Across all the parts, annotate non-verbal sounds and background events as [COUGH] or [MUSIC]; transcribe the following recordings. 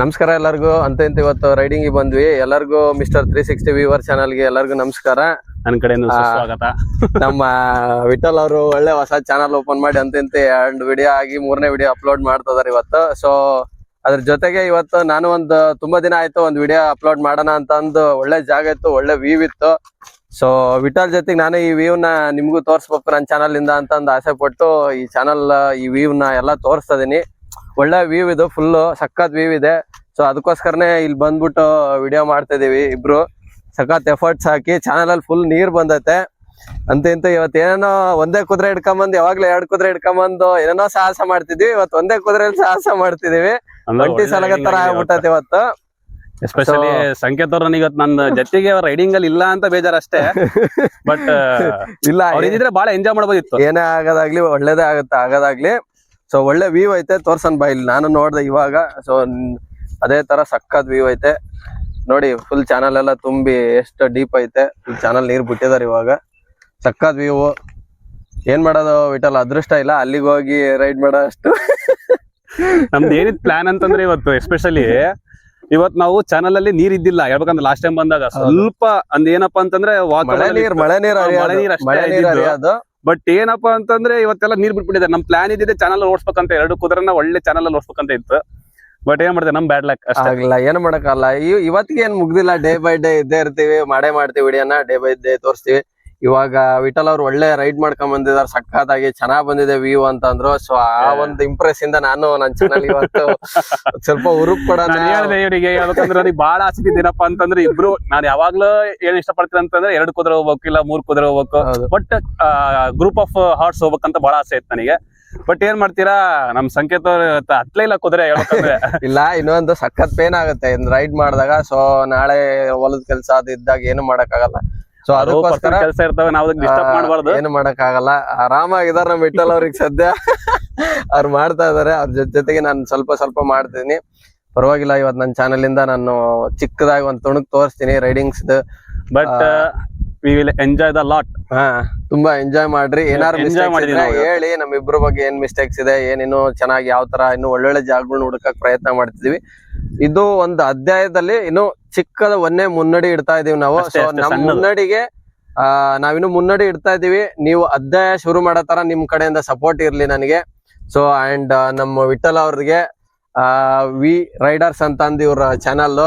ನಮಸ್ಕಾರ ಎಲ್ಲರಿಗೂ. ಅಂತ ಇಂತ ಇವತ್ತು ರೈಡಿಂಗ್ ಬಂದ್ವಿ. ಎಲ್ಲರಿಗೂ ಮಿಸ್ಟರ್ ತ್ರೀ ಸಿಕ್ಸ್ಟಿ ವಿವರ್ ಚಾನಲ್ಗೆ ಎಲ್ಲರಿಗೂ ನಮಸ್ಕಾರ. ನನ್ನ ಕಡೆಯಿಂದ ಸ್ವಾಗತ ನಮ್ಮ ವಿಠಲ್ ಅವರು ಒಳ್ಳೆ ಹೊಸ ಚಾನಲ್ ಓಪನ್ ಮಾಡಿ ಅಂತ ಇಂತ ಎರಡು ವಿಡಿಯೋ ಆಗಿ ಮೂರನೇ ವಿಡಿಯೋ ಅಪ್ಲೋಡ್ ಮಾಡ್ತಾ ಇದಾರೆ ಇವತ್ತು. ಸೊ ಅದ್ರ ಜೊತೆಗೆ ಇವತ್ತು ನಾನು ಒಂದು ತುಂಬಾ ದಿನ ಆಯ್ತು ಒಂದು ವಿಡಿಯೋ ಅಪ್ಲೋಡ್ ಮಾಡೋಣ ಅಂತ ಅಂದು ಒಳ್ಳೆ ಜಾಗ ಇತ್ತು ಒಳ್ಳೆ ವ್ಯೂ ಇತ್ತು. ಸೊ ವಿಠಲ್ ಜೊತೆಗೆ ನಾನು ಈ ವ್ಯೂವ್ನ ನ ನಿಮ್ಗೂ ತೋರಿಸ್ಬೇಕು ನನ್ನ ಚಾನಲ್ ಇಂದ ಅಂತ ಅಂದು ಆಸೆ ಪಟ್ಟು ಈ ಚಾನಲ್ ಈ ವ್ಯೂವ್ನ ನ ಎಲ್ಲ ತೋರಿಸ್ತಾ ಇದೀನಿ. ಒಳ್ಳೆ ವ್ಯೂ ಇದು ಫುಲ್ ಸಖತ್ ವ್ಯೂ ಇದೆ. ಸೊ ಅದಕ್ಕೋಸ್ಕರನೇ ಇಲ್ಲಿ ಬಂದ್ಬಿಟ್ಟು ವಿಡಿಯೋ ಮಾಡ್ತಾ ಇದೀವಿ ಇಬ್ರು. ಸಖತ್ ಎಫರ್ಟ್ಸ್ ಹಾಕಿ ಚಾನಲ್ ಅಲ್ಲಿ ಫುಲ್ ನೀರ್ ಬಂದೈತೆ. ಅಂತ ಇಂತ ಇವತ್ತು ಏನೇನೋ ಒಂದೇ ಕುದುರೆ ಹಿಡ್ಕೊಂಬಂದು ಯಾವಾಗ್ಲೂ ಎರಡ್ ಕುದುರೆ ಹಿಡ್ಕೊಂಬಂದು ಏನೇನೋ ಸಾಹಸ ಮಾಡ್ತಿದ್ವಿ. ಇವತ್ತು ಒಂದೇ ಕುದುರೆಯಲ್ಲಿ ಸಾಹಸ ಮಾಡ್ತಿದೀವಿ. ಒಂಟಿ ತರ ಆಗ್ಬಿಟ್ಟೈತೆ ಇವತ್ತು. ಎಸ್ಪೆಷಲಿ ಸಂಕೇತ್ ಅವ್ರ ಇವತ್ತು ನನ್ನ ಜೊತೆಗೆ ರೈಡಿಂಗ್ ಅಲ್ಲಿ ಇಲ್ಲ ಅಂತ ಬೇಜಾರ್ ಅಷ್ಟೇ ಬಟ್ [LAUGHS] ಇಲ್ಲ ಇದ್ರೆ ಬಹಳ ಎಂಜಾಯ್ ಮಾಡಬಹುದಿತ್ತು ಏನೇ ಆಗೋದಾಗ್ಲಿ ಒಳ್ಳೇದೇ ಆಗುತ್ತೆ ಆಗೋದಾಗ್ಲಿ. ಸೊ ಒಳ್ಳೆ ವ್ಯೂ ಐತೆ ತೋರ್ಸನ್ ಬಾ ಇಲ್ಲಿ. ನಾನು ನೋಡ್ದೆ ಇವಾಗ. ಸೊ ಅದೇ ತರ ಸಕ್ಕತ್ ವ್ಯೂ ಐತೆ. ನೋಡಿ ಫುಲ್ ಚಾನಲ್ ಎಲ್ಲ ತುಂಬಿ ಎಷ್ಟು ಡೀಪ್ ಐತೆ. ಫುಲ್ ಚಾನಲ್ ನೀರ್ ಬಿಟ್ಟಿದ್ದಾರೆ ಇವಾಗ. ಸಕ್ಕತ್ ವ್ಯೂ ಏನ್ ಮಾಡೋದು ವಿಟಲ್ ಅದೃಷ್ಟ ಇಲ್ಲ. ಅಲ್ಲಿಗೆ ಹೋಗಿ ರೈಡ್ ಮಾಡೋ ಅಷ್ಟು ನಮ್ದು ಏನಿದ್ ಪ್ಲಾನ್ ಅಂತಂದ್ರೆ ಇವತ್ತು ಎಸ್ಪೆಷಲಿ ಇವತ್ ನಾವು ಚಾನಲ್ ಅಲ್ಲಿ ನೀರ್ ಇದ್ದಿಲ್ಲ. ಹೇಳ್ಬೇಕಂದ್ರೆ ಲಾಸ್ಟ್ ಟೈಮ್ ಬಂದಾಗ ಸ್ವಲ್ಪ ಅಂದ್ ಏನಪ್ಪಾ ಅಂತಂದ್ರೆ ಮಳೆ ನೀರ್ ಮಳೆ ನೀರ್ ಮಳೆ ನೀರ್ ಬಟ್ ಏನಪ್ಪಾ ಅಂತಂದ್ರೆ ಇವತ್ತೆಲ್ಲ ನೀರ್ ಬಿಟ್ಬಿಟ್ಟಿದೆ. ನಮ್ ಪ್ಲಾನ್ ಇದ್ದಿದೆ ಚಾನಲ್ ಓಡಿಸ್ಬೇಕಂತ, ಎರಡು ಕುದುರೆನ ಒಳ್ಳೆ ಚಾನಲ್ ಓಡಿಸ್ಬೇಕಂತ ಇತ್ತು. ಬಟ್ ಏನ್ ಮಾಡ್ತೇವೆ ನಮ್ ಬ್ಯಾಡ್ ಲಕ್ ಆಗಲ್ಲ ಆಗ್ಲಿಲ್ಲ, ಏನ್ ಮಾಡಕ್ಕಲ್ಲ ಇವ್ ಇವತ್ತಿಗೆ ಏನ್ ಮುಗ್ದಿಲ್ಲ ಡೇ ಬೈ ಡೇ ಇದ್ದೇ ಇರ್ತೀವಿ, ಮಾಡೇ ಮಾಡ್ತೀವಿ, ವಿಡಿಯೋನ ಡೇ ಬೈ ಡೇ ತೋರಿಸ್ತೀವಿ. ಇವಾಗ ವಿಠಲ್ ಅವ್ರು ಒಳ್ಳೆ ರೈಡ್ ಮಾಡ್ಕೊಂಡ್ ಬಂದಿದಾರೆ ಸಕ್ಕತ್ತಾಗಿ ಚೆನ್ನಾಗ್ ಬಂದಿದೆ ವ್ಯೂ ಅಂತ ಅಂದ್ರು ಸೊ ಆ ಒಂದು ಇಂಪ್ರೆಸ್ ಇಂದ ನಾನು ನನ್ ಚಾನಲ್ ಇವತ್ತು [LAUGHS] ಸ್ವಲ್ಪ ಹುರುಕ್ ಹೇಳಿದೆ ಇವರಿಗೆ ಹೇಳ್ಬೇಕಂದ್ರೆ ನನಗೆ ಬಹಳ ಆಸೆ ಇದ್ದೀನಪ್ಪ ಅಂತಂದ್ರೆ ಇಬ್ರು ನಾನು ಯಾವಾಗ್ಲೂ ಏನ್ ಇಷ್ಟಪಡ್ತೀನಿ ಅಂತಂದ್ರೆ ಎರಡು ಕುದುರೆ ಹೋಗ್ಬೇಕು ಇಲ್ಲ ಮೂರ್ ಕುದುರೆ ಹೋಗ್ಬೇಕು. ಬಟ್ ಗ್ರೂಪ್ ಆಫ್ ಹಾರ್ಟ್ಸ್ ಹೋಗ್ಬೇಕಂತ ಬಹಳ ಆಸೆ ಇತ್ತು ನನಗೆ. ಬಟ್ ಏನ್ ಮಾಡ್ತೀರಾ ನಮ್ ಸಂಕೇತ ಹತ್ಲೇ ಇಲ್ಲ ಕುದುರೆ [LAUGHS] ಇಲ್ಲ ಇನ್ನೊಂದು ಸಖತ್ ಪೇನ್ ಆಗುತ್ತೆ ರೈಡ್ ಮಾಡಿದಾಗ. ಸೊ ನಾಳೆ ಹೊಲದ ಕೆಲ್ಸ ಅದು ಇದ್ದಾಗ ಏನು ಮಾಡಕ್ ಆಗಲ್ಲ ಸೊ ಅದಕ್ಕೋಸ್ಕರ ಕೆಲಸ ಇರ್ತವೆ ನಾವು ಡಿಸ್ಟರ್ಬ್ ಮಾಡಬಾರ್ದು. ಏನು ಮಾಡಕ್ ಆಗಲ್ಲ ಆರಾಮಾಗಿದಾರ ನಮ್ ಇಟ್ಟಲ್ ಅವ್ರಿಗೆ ಸದ್ಯ. ಅವ್ರು ಮಾಡ್ತಾ ಇದಾರೆ. ಅವ್ರ ಜೊತೆ ಜೊತೆಗೆ ನಾನು ಸ್ವಲ್ಪ ಸ್ವಲ್ಪ ಮಾಡ್ತೀನಿ. ಪರವಾಗಿಲ್ಲ ಇವತ್ ನನ್ನ ಚಾನೆಲ್ ಇಂದ ನಾನು ಚಿಕ್ಕದಾಗಿ ಒಂದ್ ತುಣುಕ್ ತೋರಿಸ್ತೀನಿ ridings but we will enjoy the lot ಹಾ ತುಂಬಾ ಎಂಜಾಯ್ ಮಾಡ್ರಿ. ಏನಾರು ಹೇಳಿ ನಮ್ ಇಬ್ರು ಬಗ್ಗೆ ಏನ್ ಮಿಸ್ಟೇಕ್ಸ್ ಇದೆ ಏನೇನು ಚೆನ್ನಾಗಿ ಯಾವ ತರ ಇನ್ನು ಒಳ್ಳೊಳ್ಳೆ ಜಾಗಗಳನ್ನ ಹುಡುಕಕ್ ಪ್ರಯತ್ನ ಮಾಡ್ತಿದೀವಿ. ಇದು ಒಂದು ಅಧ್ಯಾಯದಲ್ಲಿ ಇನ್ನು ಚಿಕ್ಕದ ಒಂದೇ ಮುನ್ನಡಿ ಇಡ್ತಾ ಇದೀವಿ ನಾವು. ಸೊ ನಮ್ ಮುನ್ನಡಿಗೆ ಆ ನಾವಿನ್ನು ಮುನ್ನಡಿ ಇಡ್ತಾ ಇದೀವಿ. ನೀವು ಅಧ್ಯಾಯ ಶುರು ಮಾಡೋ ತರ ನಿಮ್ ಕಡೆಯಿಂದ ಸಪೋರ್ಟ್ ಇರ್ಲಿ ನನಗೆ. ಸೊ ಅಂಡ್ ನಮ್ಮ ವಿಠಲ್ ಅವ್ರಿಗೆ ವಿ ರೈಡರ್ಸ್ ಅಂತ ಅಂದ ಇವ್ರ ಚಾನಲ್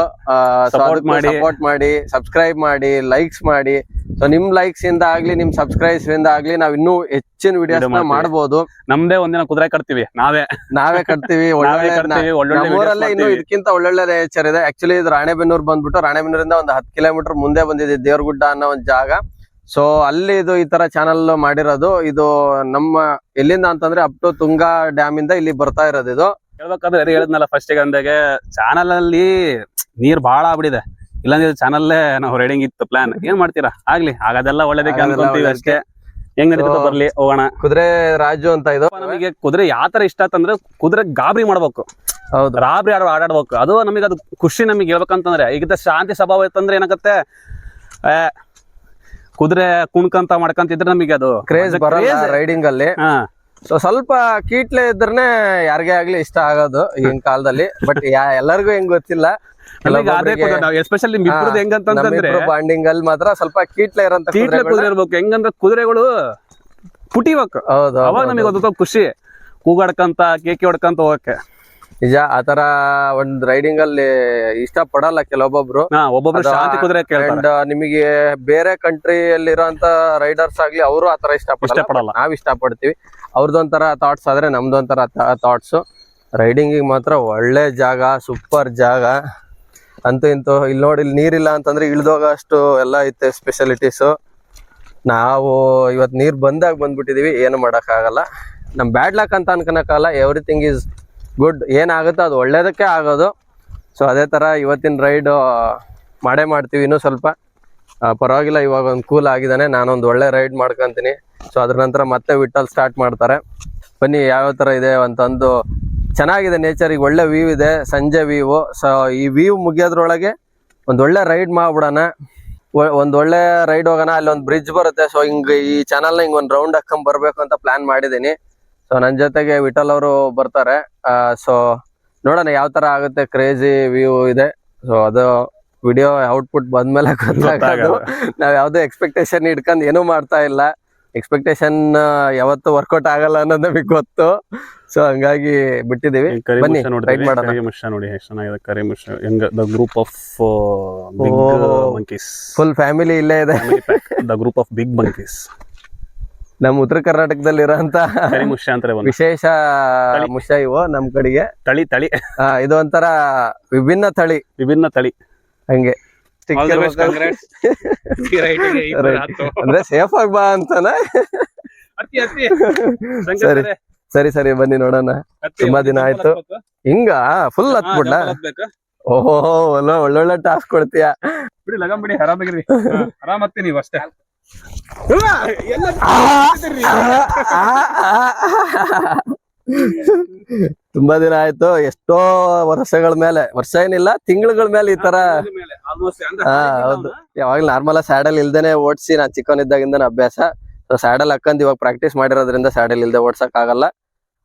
ಸಪೋರ್ಟ್ ಮಾಡಿ. ಸಪೋರ್ಟ್ ಮಾಡಿ ಸಬ್ಸ್ಕ್ರೈಬ್ ಮಾಡಿ ಲೈಕ್ಸ್ ಮಾಡಿ. ಸೊ ನಿಮ್ ಲೈಕ್ಸ್ ಇಂದ ಆಗ್ಲಿ ನಿಮ್ ಸಬ್ಸ್ಕ್ರೈಬ್ಸ್ ಇಂದ ಆಗ್ಲಿ ನಾವ್ ಇನ್ನೂ ಹೆಚ್ಚಿನ ವಿಡಿಯೋಸ್ ಮಾಡಬಹುದು ನಮ್ದೇ ಒಂದಿನ ಕುದುರೆ ಕಟ್ತೀವಿ ನಾವೇ. ನಾವೇ ಕಟ್ತೀವಿ ಒಳ್ಳೊಳ್ಳೆ ಇನ್ನು ಇದಕ್ಕಿಂತ ಒಳ್ಳೊಳ್ಳೆ ನೇಚರ್ ಇದೆ. ಆಕ್ಚುಲಿ ಇದು ರಾಣೆಬೆನ್ನೂರು ಬಂದ್ಬಿಟ್ಟು ರಾಣೆಬೆನ್ನೂರಿಂದ ಒಂದು ಹತ್ತು ಕಿಲೋಮೀಟರ್ ಮುಂದೆ ಬಂದಿದೆ ದೇವ್ರಗುಡ್ಡ ಅನ್ನೋ ಒಂದು ಜಾಗ. ಸೊ ಅಲ್ಲಿ ಇದು ಈ ತರ ಚಾನಲ್ ಮಾಡಿರೋದು. ಇದು ನಮ್ಮ ಎಲ್ಲಿಂದ ಅಂತಂದ್ರೆ ಅಪ್ ಟು ತುಂಗಾ ಡ್ಯಾಮ್ ಇಂದ ಇಲ್ಲಿ ಬರ್ತಾ ಇರೋದು ಇದು. ಹೇಳ್ಬೇಕಂದ್ರೆ ಅದೇ ಹೇಳಿದ್ನಲ್ಲ ಫಸ್ಟ್ ಅಂದಾಗೆ ಚಾನಲ್ ಅಲ್ಲಿ ನೀರ್ ಬಹಳ ಆಗ್ಬಿಡಿದೆ ಇಲ್ಲಾಂದ್ರೆ ಚಾನಲ್ಲೇ ನಾವು ರೈಡಿಂಗ್ ಇತ್ತು ಪ್ಲಾನ್ ಏನ್ ಮಾಡ್ತೀರಾ? ಆಗ್ಲಿ ಆಗೋದೆಲ್ಲ ಒಳ್ಳೇದಕ್ಕೆ ಅನ್ಕೊಂತೀವಿ ಅಷ್ಟೇ. ಹೆಂಗ್ ನಡೀತದೆ ಬರ್ಲಿ ಹೋಗೋಣ. ಕುದುರೆ ರಾಜು ಅಂತ ಇದು. ನಮಗೆ ಕುದುರೆ ಯಾವ ತರ ಇಷ್ಟ ಅಂತಂದ್ರೆ ಕುದುರೆ ಗಾಬರಿ ಮಾಡ್ಬೇಕು. ಹೌದು. ರಾಬ್ರಿ ಆಡ ಆಡಾಡ್ಬೇಕು. ಅದು ನಮಗೆ ಅದು ಖುಷಿ ನಮಗೆ ಹೇಳ್ಬೇಕಂತಂದ್ರೆ. ಈಗ ಶಾಂತಿ ಸ್ವಭಾವ ಇತ್ತಂದ್ರೆ ಏನಾಗತ್ತೆ? ಕುದುರೆ ಕುಣ್ಕಂತ ಮಾಡ್ಕಂತಿದ್ರೆ ನಮಗೆ ಅದು ಕ್ರೇಜ್ ಬರಲ್ಲ ರೈಡಿಂಗ್ ಅಲ್ಲಿ. ಹಾ. ಸೊ ಸ್ವಲ್ಪ ಕೀಟ್ಲೆ ಇದ್ರೆ ಯಾರಿಗೇ ಆಗ್ಲಿ ಇಷ್ಟ ಆಗೋದು ಈಗಿನ [LAUGHS] ಕಾಲದಲ್ಲಿ. ಬಟ್ ಎಲ್ಲರಿಗೂ ಹೆಂಗ್ ಗೊತ್ತಿಲ್ಲ. ಎಸ್ಪೆಷಲಿ ಇಬ್ಬರದ್ದು ಹೆಂಗಂತಂದ್ರೆ ಬಾಂಡಿಂಗ್ ಅಲ್ಲಿ ಮಾತ್ರ ಸ್ವಲ್ಪ ಕೀಟ್ಲೆ ಇರೋಂತ ಕೀಟ್ಲೆ ಕುದುರೆ ಇರ್ಬೇಕು ಹೆಂಗಂದ್ರೆ ಕುದುರೆಗಳು ಪುಟಿಬೇಕು. ಹೌದು ಅವಾಗ ನಮಗೆ. ಒಂದು ಖುಷಿ. ಕೂಗಾಡ್ಕಂತ ಕೇಕಿ ಹೊಡ್ಕಂತ ಹೋಗಕ್ಕೆ. ನಿಜ ಆತರ ಒಂದ್ ರೈಡಿಂಗ್ ಅಲ್ಲಿ ಇಷ್ಟ ಪಡಲ್ಲ ಕೆಲವೊಬ್ಬೊಬ್ರು ಒಬ್ಬೊಬ್ರು ಶಾಂತಿ ಕುದುರೆ ಅಂಡ್ ನಿಮಗೆ ಬೇರೆ ಕಂಟ್ರಿಯಲ್ಲಿರೋಂತ ರೈಡರ್ಸ್ ಆಗ್ಲಿ ಅವರು ಆತರ ಇಷ್ಟ ಪಡಲ್ಲ. ನಾವ್ ಇಷ್ಟ ಪಡ್ತೀವಿ ಅವ್ರದ್ದೊಂಥರ ಥಾಟ್ಸ್ ಆದ್ರೆ ನಮ್ದೊಂಥರ ಥಾಟ್ಸ್ ರೈಡಿಂಗ್ ಮಾತ್ರ ಒಳ್ಳೆ ಜಾಗ ಸೂಪರ್ ಜಾಗ. ಅಂತೂ ಇಂತೂ ಇಲ್ಲಿ ನೋಡಿ ಇಲ್ಲಿ ನೀರಿಲ್ಲ ಅಂತಂದ್ರೆ ಇಳ್ದೋಗ ಅಷ್ಟು ಎಲ್ಲ ಐತೆ ಸ್ಪೆಷಾಲಿಟೀಸ್ ನಾವು ಇವತ್ತು ನೀರು ಬಂದಾಗ ಬಂದ್ಬಿಟ್ಟಿದೀವಿ ಏನು ಮಾಡೋಕ್ಕಾಗಲ್ಲ. ನಮ್ ಬ್ಯಾಡ್ ಲಕ್ ಅಂತ ಅನ್ಕೊಳಕ್ಕಾಗಲ್ಲ ಎವ್ರಿಥಿಂಗ್ ಈಸ್ ಗುಡ್. ಏನಾಗುತ್ತೋ ಅದು ಒಳ್ಳೇದಕ್ಕೆ ಆಗೋದು. ಸೊ ಅದೇ ಥರ ಇವತ್ತಿನ ರೈಡು ಮಾಡೇ ಮಾಡ್ತೀವಿ ಇನ್ನೂ ಸ್ವಲ್ಪ. ಪರವಾಗಿಲ್ಲ, ಇವಾಗ ಒಂದು ಕೂಲ್ ಆಗಿದ್ದಾನೆ ನಾನೊಂದು ಒಳ್ಳೆ ರೈಡ್ ಮಾಡ್ಕೊಂತೀನಿ. ಸೊ ಅದ್ರ ನಂತರ ಮತ್ತೆ ವಿಟ್ಟಲ್ಲಿ ಸ್ಟಾರ್ಟ್ ಮಾಡ್ತಾರೆ. ಬನ್ನಿ ಯಾವ ಥರ ಇದೆ ಅಂತಂದು. ಚೆನ್ನಾಗಿದೆ ನೇಚರ್ ಈಗ ಒಳ್ಳೆ ವ್ಯೂ ಇದೆ, ಸಂಜೆ ವೀವು ಸೊ ಈ ವ್ಯೂ ಮುಗಿಯೋದ್ರೊಳಗೆ ಒಂದು ಒಳ್ಳೆ ರೈಡ್ ಮಾಡ್ಬಿಡೋಣ. ಒಂದು ಒಳ್ಳೆ ರೈಡ್ ಹೋಗೋಣ. ಅಲ್ಲಿ ಒಂದು ಬ್ರಿಡ್ಜ್ ಬರುತ್ತೆ. ಸೊ ಹಿಂಗೆ ಈ ಚಾನಲ್ನ ಹಿಂಗೆ ಒಂದು ರೌಂಡ್ ಹಾಕೊಂಡ್ ಬರಬೇಕು ಅಂತ ಪ್ಲಾನ್ ಮಾಡಿದೀನಿ ಸೊ ನನ್ನ ಜೊತೆಗೆ ವಿಠಲ್ ಅವರು ಬರ್ತಾರೆ. ಸೊ ನೋಡೋಣ ಯಾವ ತರ ಆಗುತ್ತೆ. ಕ್ರೇಜಿ ವ್ಯೂ ಇದೆ. ಸೊ ಅದು ವಿಡಿಯೋ ಔಟ್ಪುಟ್ ಬಂದ್ಮೇಲೆ ಗೊತ್ತಾಗೋದು. ನಾವ್ ಯಾವ್ದು ಎಕ್ಸ್ಪೆಕ್ಟೇಷನ್ ಇಟ್ಕೊಂಡು ಏನೂ ಮಾಡ್ತಾ ಇಲ್ಲ. ಎಕ್ಸ್ಪೆಕ್ಟೇಷನ್ ಯಾವತ್ತು ವರ್ಕೌಟ್ ಆಗಲ್ಲ ಅನ್ನೋದು ನಮಗೆ ಗೊತ್ತು. ಸೊ ಹಂಗಾಗಿ ಬಿಟ್ಟಿದೀವಿ. ಬನ್ನಿ, ಮುಷ್ಯ ಮಾಡೋಣ. ನೋಡಿ ಎಷ್ಟು ಚೆನ್ನಾಗಿದೆ ಕರಿ ಮುಷ್ಯ ಹೆಂಗ the group of. Monkeys full family ಇಲ್ಲೇ ಇದೆ. The group of big monkeys ನಮ್ಮ ಉತ್ತರ ಕರ್ನಾಟಕದಲ್ಲಿ ಇರೋಂತ ಕರಿ ಮುಷ್ಯ ಅಂತಾರೆ ಒಂದು ವಿಶೇಷ ಮುಷ ಇವು ನಮ್ ಕಡೆಗೆ. ತಳಿ ತಳಿ. ಆ, ಇದು ಒಂಥರ ವಿಭಿನ್ನ ತಳಿ. ವಿಭಿನ್ನ ತಳಿ. ಹಂಗೆ. All the best, congrats. Right. ಅಂದ್ರೆ ಸೇಫ್ ಆಗಿ ಬಾ ಅಂತಾನ. ಸರಿ. ಸರಿ ಸರಿ ಬನ್ನಿ ನೋಡೋಣ. ತುಂಬಾ ದಿನ ಆಯ್ತು. ಹಿಂಗ? ಫುಲ್ ಹತ್ಬಿಡ್ಲ ಓಹೋ ಒಳ್ಳೆ ಒಳ್ಳೊಳ್ಳೆ ಟಾಸ್ಕ್ ಕೊಡ್ತೀಯ? ಬಿಡಿ ಬಿಡಿ ಆರಾಮಾಗಿರಿ. ಹಾ, ಆರಾಮ್ ನೀವು ಅಷ್ಟೇ. ತುಂಬಾ ದಿನ ಆಯ್ತು ಎಷ್ಟೋ ವರ್ಷಗಳ ಮೇಲೆ ವರ್ಷ ಏನಿಲ್ಲ ತಿಂಗಳುಗಳ ಮೇಲೆ ಈ ತರ. ಹೌದು. ಯಾವಾಗ್ಲೂ ನಾರ್ಮಲ್ ಸ್ಯಾಡಲ್ ಇಲ್ದೇನೆ ಓಡಿಸಿ ನಾನ್ ಚಿಕ್ಕವನಿದ್ದಾಗಿಂದನೇ ಅಭ್ಯಾಸ. ಸೊ ಸ್ಯಾಡಲ್ ಹಾಕೊಂಡ್ ಇವಾಗ ಪ್ರಾಕ್ಟೀಸ್ ಮಾಡಿರೋದ್ರಿಂದ ಸ್ಯಾಡಲ್ ಇಲ್ದೆ ಓಡ್ಸಕ್ ಆಗಲ್ಲ.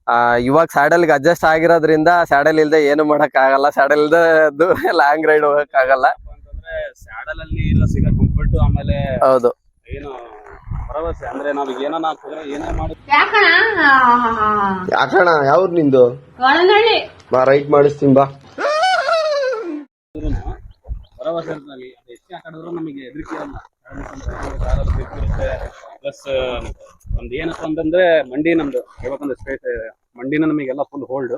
ಆ, ಇವಾಗ ಸ್ಯಾಡಲ್ಗೆ ಅಡ್ಜಸ್ಟ್ ಆಗಿರೋದ್ರಿಂದ ಸ್ಯಾಡಲ್ ಇಲ್ದೆ ಏನು ಮಾಡಕ್ ಆಗಲ್ಲ. ಸ್ಯಾಡಲ್ ಇಲ್ದೆ ಲಾಂಗ್ ರೈಡ್ ಹೋಗಕ್ ಆಗಲ್ಲ. ಸ್ಯಾಡಲ್ ಅಲ್ಲಿ ಸಿಗೋ ಕಂಫರ್ಟ್ ಆಮೇಲೆ ಹೌದು. ಏನು ಭರವಸೆ ಅಂದ್ರೆ ನಾವ್ ಏನನ ಹಾಕಿದ್ರೆ ಕುದುರೆ ಏನೇ ಮಾಡಿ ಯಾಕಣ? ಯಾವ್ದು ನಿಂದು? ಬಾ ರೈಟ್ ಮಾಡಿಸ್ತೀನಿ ಬಾ. ಭರವಸೆ ಇರ್ತದೆ. ಅದು ಎಷ್ಟು ಹಾಕಿದ್ರು ನಮಗೆ ಹೆದರಿಕೆ ಅಲ್ಲ. ಪ್ಲಸ್ ನಮ್ದು ಏನಪ್ಪ ಅಂತಂದ್ರೆ ಮಂಡಿ ನಮ್ದು. ಹೇಳ್ಬೇಕಂದ್ರೆ ಸ್ಟ್ರೇಟ್ ಮಂಡಿನ ನಮಗೆಲ್ಲ ಫುಲ್ ಹೋಲ್ಡ್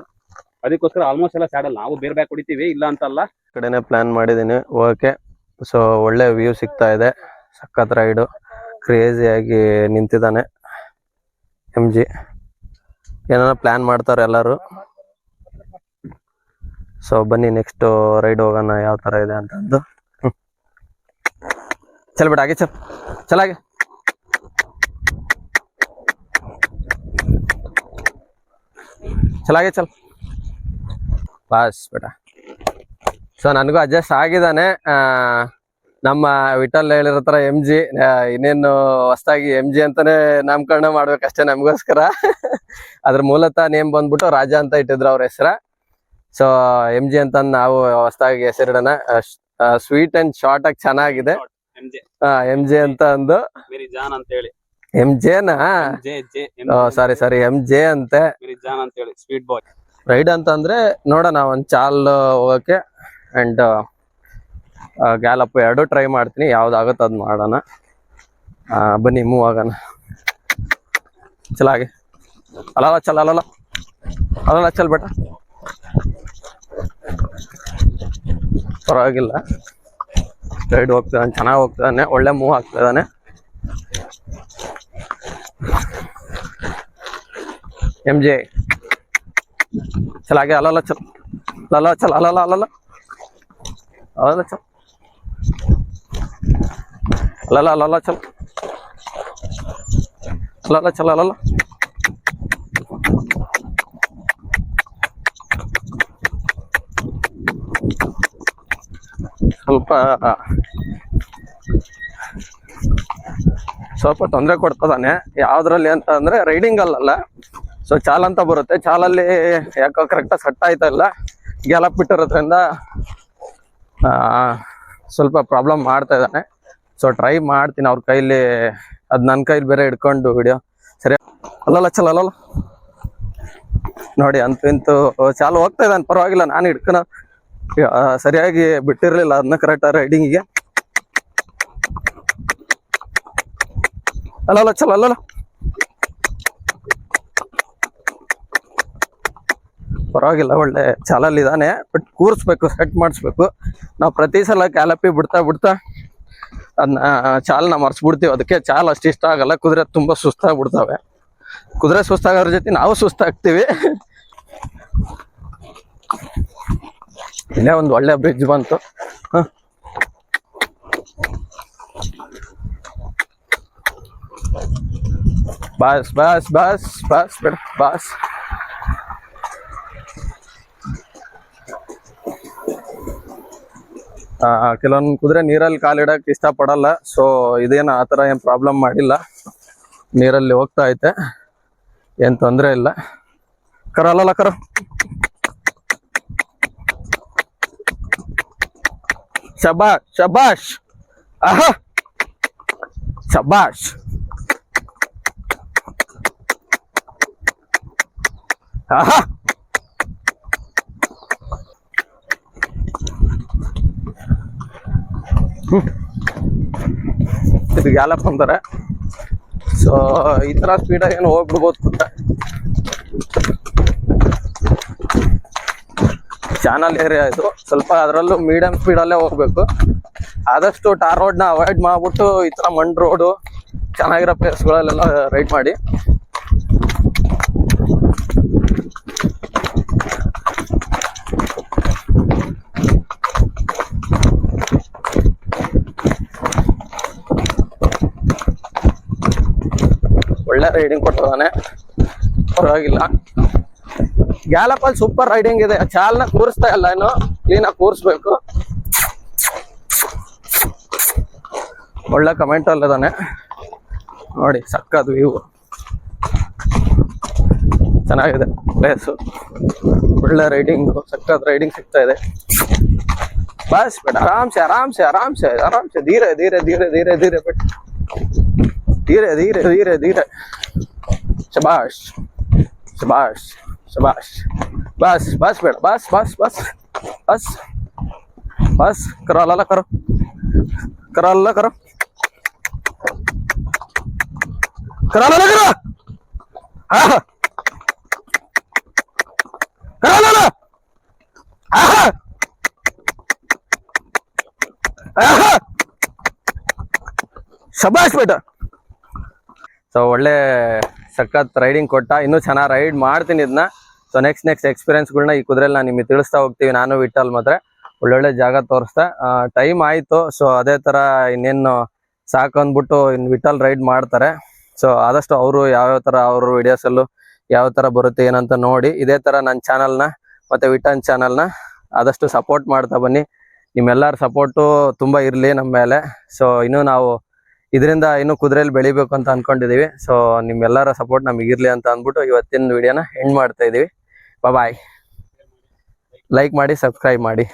ಅದಕ್ಕೋಸ್ಕರ ಆಲ್ಮೋಸ್ಟ್ ಎಲ್ಲ ಸ್ಯಾಡಲ್ಲ ನಾವು ಬೇರೆ ಬ್ಯಾಗ್ ಹೊಡಿತೀವಿ ಇಲ್ಲ ಅಂತಲ್ಲ. ಕಡೆನೆ ಪ್ಲಾನ್ ಮಾಡಿದೀನಿ ಓಕೆ ಸೊ ಒಳ್ಳೆ ವ್ಯೂ ಸಿಗ್ತಾ ಇದೆ. ಸಖತ್ ರೈಡು ಕ್ರೇಜಿ ಆಗಿ ನಿಂತಿದ್ದಾನೆ ಎಂ ಜಿ ಏನಾರ ಪ್ಲಾನ್ ಮಾಡ್ತಾರೆ ಎಲ್ಲರೂ? ಸೊ ಬನ್ನಿ ನೆಕ್ಸ್ಟ್ ರೈಡ್ ಹೋಗೋಣ, ಯಾವ ತರ ಇದೆ ಅಂತಂದು. ಚಲ್ ಬೇಟ ಆಗಿ ಚಲ್. ಚಲಾಗೆ ಚಲಾಗೆ ಚಲ್ ಬಾಸ್ ಬೇಡ. ಸೊ ನನಗೂ ಅಡ್ಜಸ್ಟ್ ಆಗಿದ್ದಾನೆ. ನಮ್ಮ ವಿಠಲ್ ಹೇಳಿರೋ ತರ ಎಂ ಜಿ ಇನ್ನೇನು ಹೊಸದಾಗಿ ಎಂ ಜಿ ಅಂತಾನೆ ನಾಮಕರಣ ಮಾಡ್ಬೇಕಷ್ಟೇ ನಮಗೋಸ್ಕರ. ಅದ್ರ ಮೂಲತಃ ನೇಮ್ ಬಂದ್ಬಿಟ್ಟು ರಾಜ ಅಂತ ಇಟ್ಟಿದ್ರು ಅವ್ರ ಹೆಸರ. ಸೊ ಎಂ ಜಿ ಅಂತ ನಾವು ಹೊಸದಾಗಿ ಹೆಸರಿಡೋಣ. ಸ್ವೀಟ್ ಅಂಡ್ ಶಾರ್ಟ್ ಆಗಿ ಚೆನ್ನಾಗಿದೆ. ಎಂ ಜೆ ಅಂತ ಅಂದು. ಅಂತ ಹೇಳಿ. ಎಂ ಜೆನಾ ಸಾರಿ ಸಾರಿ ಎಂ ಜೆ ಅಂತೆ. ಅಂತ ಸ್ವೀಟ್ ಬಾಯ್ ರೈಡ್ ಅಂತಂದ್ರೆ ನೋಡೋಣ ಒಂದ್ ಚಾಲ್ ಹೋಗಕ್ಕೆ ಅಂಡ್ ಗ್ಯಾಲಪ್ ಎರಡು ಟ್ರೈ ಮಾಡ್ತೀನಿ. ಯಾವ್ದಾಗತ್ತೆ ಅದ್ ಮಾಡೋಣ. ಬನ್ನಿ ಮೂವ್ ಆಗೋಣ. ಚಲಾಗಿ ಅಲಲ್ಲ ಚಲ ಅಲಲ್ಲ ಅಲ್ಲ ಚಲ್ ಬೇಟ ಪರವಾಗಿಲ್ಲ. ರೈಡ್ ಹೋಗ್ತಿದ್ದಾನೆ ಚೆನ್ನಾಗಿ ಹೋಗ್ತಿದ್ದಾನೆ ಒಳ್ಳೆ ಮೂವ್ ಆಗ್ತಿದ್ದಾನೆ ಎಂ ಜೆ ಚಲಾಗೆ ಅಲಲ್ಲ ಚಲ. ಅಲಲ್ಲ ಚಲ ಅಲಲ್ಲ ಅಲಲ್ಲ ಅಲ್ಲ ಚಲ. ಲಲ ಲಲ ಚಲ. ಲಲ ಚಲ ಲಲ ಸ್ವಲ್ಪ ಸ್ವಲ್ಪ ತೊಂದರೆ ಕೊಡ್ತದಾನೆ ಯಾವ್ದ್ರಲ್ಲಿ ಅಂತ ಅಂದ್ರೆ ರೈಡಿಂಗ್ ಅಲ್ಲಲ್ಲ. ಸೊ ಚಾಲ್ ಅಂತ ಬರುತ್ತೆ. ಚಾಲಲ್ಲಿ ಯಾಕೋ ಕರೆಕ್ಟಾಗಿ ಸಟ್ ಆಯ್ತಾ ಇಲ್ಲ. ಗ್ಯಾಲಪ್ ಬಿಟ್ಟಿರೋದ್ರಿಂದ ಸ್ವಲ್ಪ ಪ್ರಾಬ್ಲಮ್ ಮಾಡ್ತಾ ಇದ್ದಾನೆ ಸೊ ಟ್ರೈ ಮಾಡ್ತೀನಿ ಅವ್ರ ಕೈಲಿ, ಅದು ನನ್ನ ಕೈಲಿ ಬೇರೆ ಹಿಡ್ಕೊಂಡು ವಿಡಿಯೋ ಸರಿ? ಅಲ್ಲಲ್ಲ, ಚಲ, ಅಲ್ಲಲ್ಲ. ನೋಡಿ, ಅಂತೂ ಇಂತೂ ಚಾಲು ಹೋಗ್ತಾ ಇದ್ದಾನೆ ಪರವಾಗಿಲ್ಲ, ನಾನು ಹಿಡ್ಕೊಳ ಸರಿಯಾಗಿ ಬಿಟ್ಟಿರಲಿಲ್ಲ ಅದನ್ನ ಕರೆಕ್ಟ್ ರೈಡಿಂಗಿಗೆ ಅಲ್ಲಲ್ಲ, ಚಲ, ಅಲ್ಲಲ್ಲ. ಪರವಾಗಿಲ್ಲ, ಒಳ್ಳೆ ಚಾಲಲ್ಲಿ ಇದ್ದಾನೆ ಬಟ್ ಕೂರಿಸ್ಬೇಕು ಸೆಟ್ ಮಾಡಿಸ್ಬೇಕು. ನಾವು ಪ್ರತಿ ಸಲ ಕ್ಯಾಲಪಿ ಬಿಡ್ತಾ ಬಿಡ್ತಾ. ಅದನ್ನ ಚಾಲ್ನ ಮರ್ಸ್ಬಿಡ್ತೀವಿ ಅದಕ್ಕೆ ಚಾಲ್ ಅಷ್ಟು ಇಷ್ಟ ಆಗಲ್ಲ. ಕುದುರೆ ತುಂಬಾ ಸುಸ್ತಾಗ್ಬಿಡ್ತಾವೆ. ಕುದುರೆ ಸುಸ್ತಾಗೋದ್ರ ಜೊತೆ ನಾವು ಸುಸ್ತಾಗ್ತೀವಿ. ಇಲ್ಲೇ ಒಂದು ಒಳ್ಳೆ ಬ್ರಿಡ್ಜ್ ಬಂತು. ಬಾಸ್ ಬಾಸ್ ಬಾಸ್ ಬಾಸ್, ಬೇಡ, ಬಾಸ್. ಕೆಲವೊಂದು ಕುದ್ರೆ ನೀರಲ್ಲಿ ಕಾಲಿಡಕ್ಕೆ ಇಷ್ಟಪಡಲ್ಲ. ಸೊ ಇದೇನು ಆ ಥರ ಏನು ಪ್ರಾಬ್ಲಮ್ ಮಾಡಿಲ್ಲ. ನೀರಲ್ಲಿ ಹೋಗ್ತಾ ಐತೆ. ಏನು ತೊಂದರೆ ಇಲ್ಲ. ಕರ ಕರು ಕರ. ಶಬಾಷ್ ಶಬಾಷ್. ಆಹಾ! ಆಹಾ! ಇದು ಗ್ಯಾಲಪ್ ಅಂತಾರೆ. ಸೊ ಈ ತರ ಸ್ಪೀಡಾಗಿ ಏನು ಹೋಗ್ಬಿಡ್ಬೋದು ಚಾನಲ್ ಏರಿಯಾ ಇದು. ಸ್ವಲ್ಪ ಅದರಲ್ಲೂ ಮೀಡಿಯಂ ಸ್ಪೀಡ್ ಅಲ್ಲೇ ಹೋಗ್ಬೇಕು. ಆದಷ್ಟು ಟಾರ್ ರೋಡ್ನ ಅವಾಯ್ಡ್ ಮಾಡ್ಬಿಟ್ಟು ಈ ಥರ ಮಣ್ ರೋಡು ಚೆನ್ನಾಗಿರೋ ಪ್ಲೇಸ್ಗಳಲ್ಲೆಲ್ಲ ರೈಡ್ ಮಾಡಿ. ರೈಡಿಂಗ್ ಕೊಟ್ಟಿದ್ದಾನೆ. ಪರವಾಗಿಲ್ಲ. ಗ್ಯಾಲಪಲ್ಲಿ ಸೂಪರ್ ರೈಡಿಂಗ್ ಇದೆ. ಚಾಲ್ನ ಕೂರಿಸ್ತಾ ಇಲ್ಲ ಏನು ಕ್ಲೀನ್ ಆಗಿ ಕೂರಿಸ್ಬೇಕು. ಒಳ್ಳೆ ಕಮೆಂಟ್ ಅಲ್ಲದಾನೆ ನೋಡಿ ಸಕ್ಕತ್ ವ್ಯೂ ಚೆನ್ನಾಗಿದೆ. ಪ್ಲೇಸು ಒಳ್ಳೆ ರೈಡಿಂಗು ಸಕ್ಕತ್ ರೈಡಿಂಗ್ ಸಿಗ್ತಾ ಇದೆ. ಬಸ್ ಬೇಡ. ಆರಾಮ್ಸೆ ಆರಾಮ್ಸೆ ಆರಾಮ್ಸೆ ಆರಾಮ್ಸೆ. ಧೀರೆ ಧೀರೆ ಧೀರೆ ಧೀರೆ ಧೀರೆ, ಬಿಟ್. धीरे धीरे धीरे धीरे। शबाश शबाश शबाश। बस बस बेटा, बस बस बस बस बस। करो लाला करो। करो। लाला करो करा लाला करो हाँ।, हाँ।, हाँ, हाँ। शबाश बेटा। ಸೊ ಒಳ್ಳೆ ಸಖತ್ ರೈಡಿಂಗ್ ಕೊಟ್ಟ. ಇನ್ನೂ ಚೆನ್ನಾಗಿ ರೈಡ್ ಮಾಡ್ತೀನಿ ಇದನ್ನ ಸೊ ನೆಕ್ಸ್ಟ್ ನೆಕ್ಸ್ಟ್ ಎಕ್ಸ್ಪೀರಿಯನ್ಸ್ಗಳನ್ನ ಈ ಕುದುರೆಲಿ ನಾನು ನಿಮಗೆ ತಿಳಿಸ್ತಾ ಹೋಗ್ತೀವಿ. ನಾನು ವಿಟಲ್ ಮಾತ್ರ. ಒಳ್ಳೊಳ್ಳೆ ಜಾಗ ತೋರಿಸ್ತಾ ಟೈಮ್ ಆಯಿತು. ಸೊ ಅದೇ ಥರ ಇನ್ನೇನು ಸಾಕು ಅಂದ್ಬಿಟ್ಟು ಇನ್ನು ವಿಟಲ್ ರೈಡ್ ಮಾಡ್ತಾರೆ. ಸೊ ಆದಷ್ಟು ಅವರು ಯಾವ್ಯಾವ ಥರ ಅವರು ವಿಡಿಯೋಸಲ್ಲೂ ಯಾವ ಥರ ಬರುತ್ತೆ, ಏನಂತ ನೋಡಿ. ಇದೇ ಥರ ನನ್ನ ಚಾನಲ್ನ ಮತ್ತು ವಿಟನ್ ಚಾನಲ್ನ ಆದಷ್ಟು ಸಪೋರ್ಟ್ ಮಾಡ್ತಾ ಬನ್ನಿ. ನಿಮ್ಮೆಲ್ಲರ ಸಪೋರ್ಟು ತುಂಬ ಇರಲಿ ನಮ್ಮ ಮೇಲೆ. ಸೊ ಇನ್ನೂ ನಾವು ಇದರಿಂದ ಇನ್ನು ಕುದುರೆಯಲ್ಲಿ ಬೆಳಿಬೇಕು ಅಂತ ಅನ್ಕೊಂಡಿದೀವಿ. ಸೊ ನಿಮ್ಮೆಲ್ಲರ ಸಪೋರ್ಟ್ ನಮಗಿರ್ಲಿ ಅಂತ ಅಂದ್ಬಿಟ್ಟು ಇವತ್ತಿನ ವಿಡಿಯೋನ ಎಂಡ್ ಮಾಡ್ತಾ ಇದೀವಿ. ಬಾಯ್ ಲೈಕ್ ಮಾಡಿ ಸಬ್ಸ್ಕ್ರೈಬ್ ಮಾಡಿ.